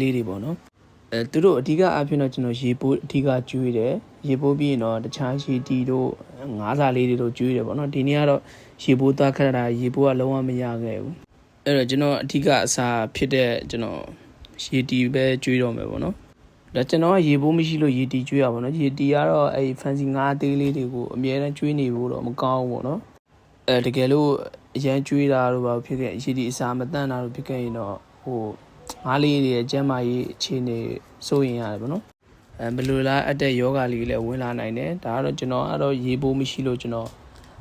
လေးတွေပေါ့နော်အဲသူတို့အဓိကအဖြစ်တော့ကျွန်တော်ရေပိုးအဓိကကျွေးတယ်ရေပိုးပြီးရင်တော့တခြားရေတီတို့ငါးစာလေးတွေတို့ကျွေးတယ်ပေါ့နော်ဒီနေ့ကတော့ရေပိုးသွားခက်တာရေပိုးကလုံးဝမရခဲ့ဘူးအဲ့တော့ကျွန်တော်အဓိကအစားဖြစ်တဲ့ကျွန်တော်ရေတီပဲကျွေးတော့မယ်ပေါ့နော်ဒါကျွန်တော်ကရေပိုးမရှိလို့ရေတီကျွေးရပါတော့ရေတီကတော့အဲ့ fancy ငါးသေးလေးတွေကိုအများအားကျွေးနေဖို့တော့မကောင်းဘူးပေါ့နော်အဲတကယ်လို့အရန်ကျွေးတာတို့ဘာဖြစ်ခဲ့ရေတီအစာမတန့်တာတို့ဖြစ်ခဲ့ရင်တော့ဟို ငါးလေးတွေရဲ့ကျန်းမာရေးအခြေအနေစိုးရင်ရတယ်ပေါ့နော်အဲဘယ်လိုလားအပ်တဲ့ယောဂလေးလည်းဝင်လာနိုင်တယ်ဒါကတော့ကျွန်တော်ကတော့ရေပိုးမရှိလို့ကျွန်တော်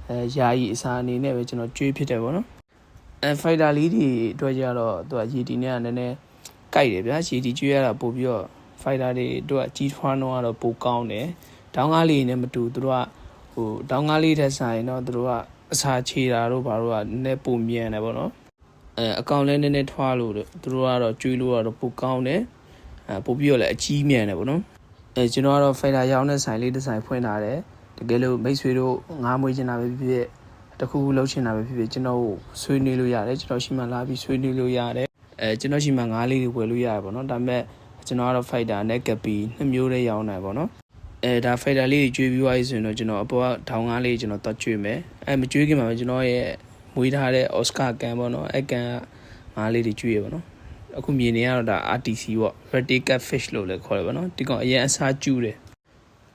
အဲယာယီအစာအနေနဲ့ပဲကျွန်တော်ကျွေးဖြစ်တယ်ပေါ့နော်အဲဖိုက်တာလေးတွေအတွက်ကြတော့သူကရေတီနဲ့ကနည်းနည်းကြိုက်တယ်ဗျာရေတီကျွေးရတာပို့ပြီးတော့ဖိုက်တာတွေတို့ကကြီးထွားတော့ကတော့ပိုကောင်းတယ်တောင်းကားလေးနဲ့မတူသူတို့ကဟိုတောင်းကားလေးထက်ဆိုင်တော့သူတို့ကအစာချေတာတို့ဘာတို့ကနည်းနည်းပုံမြန်တယ်ပေါ့နော် အဲအကောင်လဲနည်းနည်းထွားလို့သူတို့ကတော့ကျွေးလို့ကတော့ပိုကောင်းတယ်အဲပိုပြီးတော့လည်းအကြီးမြန်တယ်ပေါ့နော်အဲကျွန်တော်ကတော့ဖိုင်တာရောင်းတဲ့ဆိုင်လေးတစ်ဆိုင်ဖွင့်ထားတယ်တကယ်လို့မိတ်ဆွေတို့ငားမွေးချင်တာပဲဖြစ်ဖြစ်တစ်ခုခုလုပ်ချင်တာပဲဖြစ်ဖြစ်ကျွန်တော်ကိုဆွေးနွေးလို့ရတယ်ကျွန်တော်ရှိမှလာပြီးဆွေးနွေးလို့ရတယ်အဲကျွန်တော်ရှိမှငားလေးတွေဝယ်လို့ရတယ်ပေါ့နော်ဒါပေမဲ့ကျွန်တော်ကတော့ဖိုက်တာနဲ့ကပီနှစ်မျိုးလေးရောင်းတယ်ပေါ့နော်အဲဒါဖိုက်တာလေးတွေကျွေးပြီးသွားပြီဆိုရင်တော့ကျွန်တော်အပေါ်ကထောင်ကားလေးကျွန်တော်တွတ်ကျွေးမယ်အဲမကျွေးခင်မှာပဲကျွန်တော်ရဲ့ မွေးထားတဲ့အော်စကာကန်ပေါ့နော်အဲ့ကန်ကငါးလေးတွေကျွေးရပေါ့နော်အခုမြင်နေရတော့ဒါ RTC ပေါ့ Red Catfish လို့လည်းခေါ်တယ်ပေါ့နော်ဒီကောင်အရင်အစားကျူးတယ်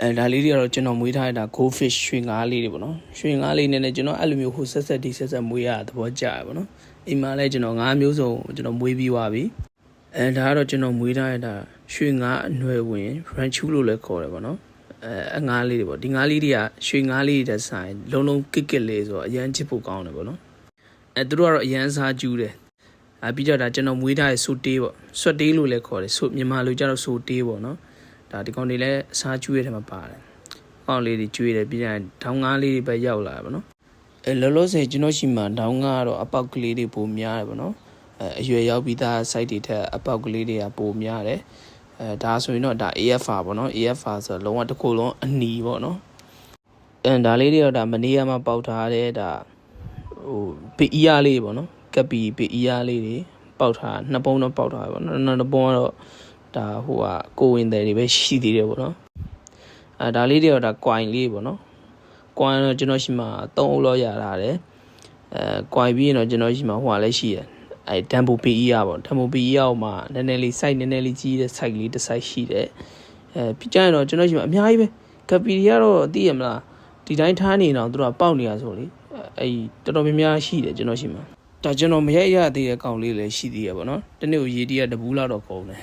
အဲဒါလေးတွေကတော့ကျွန်တော်မွေးထားတဲ့ဒါ Goldfish ရွှေငါးလေးတွေပေါ့နော်ရွှေငါးလေးနဲ့လည်းကျွန်တော်အဲ့လိုမျိုးဟိုဆက်ဆက်ဒီဆက်ဆက်မွေးရတာသဘောကျရပေါ့နော်အိမ်မှာလည်းကျွန်တော်ငါးမျိုးစုံကျွန်တော်မွေးပြီးသွားပြီအဲဒါကတော့ကျွန်တော်မွေးထားတဲ့ဒါရွှေငါးအနွယ်ဝင် Ranchu လို့လည်းခေါ်တယ်ပေါ့နော်အဲအငါးလေးတွေပေါ့ဒီငါးလေးတွေကရွှေငါးလေးတွေတက်ဆိုင်လုံးလုံးကစ်ကစ်လေးဆိုတော့အရန်ချစ်ဖို့ကောင်းတယ်ပေါ့နော် အဲသူတို့ကတော့အရန်စားကျူးတယ်အဲပြီးတော့ဒါကျွန်တော်မွေးထားတဲ့ဆူတေးပေါ့ဆွတ်တေးလို့လည်းခေါ်တယ်ဆူမြန်မာလိုကျတော့ဆူတေးပေါ့နော်ဒါဒီကောင်တွေလည်းအစားကျူးရတဲ့မှာပါတယ်ကောင်းလေးတွေကျွေးတယ်ပြီးရင်ဒေါင်းငါးလေးတွေပဲရောက်လာတယ်ပေါ့နော်အဲလောလောဆယ်ကျွန်တော်ရှိမှဒေါင်းငါးကတော့အပေါက်ကလေးတွေပိုများတယ်ပေါ့နော်အဲအရွယ်ရောက်ပြီးသား site တွေထက်အပေါက်ကလေးတွေကပိုများတယ်အဲဒါဆိုရင်တော့ဒါ AFR ပေါ့နော် AFR ဆိုတော့လုံးဝတစ်ခုလုံးအနီပေါ့နော်အဲဒါလေးတွေတော့ဒါမနေ့ကမှပေါက်ထားတဲ့ဒါ ဟိုပီအီယာလေးပေါ့နော်ကပီပီအီယာလေးတွေပေါက်ထားနှစ်ပုံတော့ပေါက်ထားတယ်ပေါ့နော်နှစ်ပုံကတော့ဒါဟိုကကိုဝင်တယ်တွေပဲရှိသေးတယ်ပေါ့နော်အဲဒါလေးတွေတော့ဒါကွိုင်လေးပေါ့နော်ကွိုင်တော့ကျွန်တော်ရှိမှာ3အုပ်လောက်ရတာတယ်အဲကွိုင်ပြီးရင်တော့ကျွန်တော်ရှိမှာဟိုကလည်းရှိတယ်အဲဒမ်ဘူပီအီယာပေါ့ဒမ်ဘူပီအီယာမှာနည်းနည်းလေး site နည်းနည်းလေးကြီးတဲ့ site လေးတစ် site ရှိတယ်အဲပြီးကြရင်တော့ကျွန်တော်ရှိမှာအများကြီးပဲကပီတွေကတော့သိရမလား ဒီတိုင်းထားနေတော့သူတို့ကပေါက်နေရဆိုလေအဲ့တော်တော်များများရှိတယ်ကျွန်တော်ရှိမှာဒါကျွန်တော်မရိုက်ရသေးတဲ့ကောင်လေးလည်းရှိသေးရပါတော့တနေ့ကိုရေတီးရတဘူးလောက်တော့ကုန်တယ်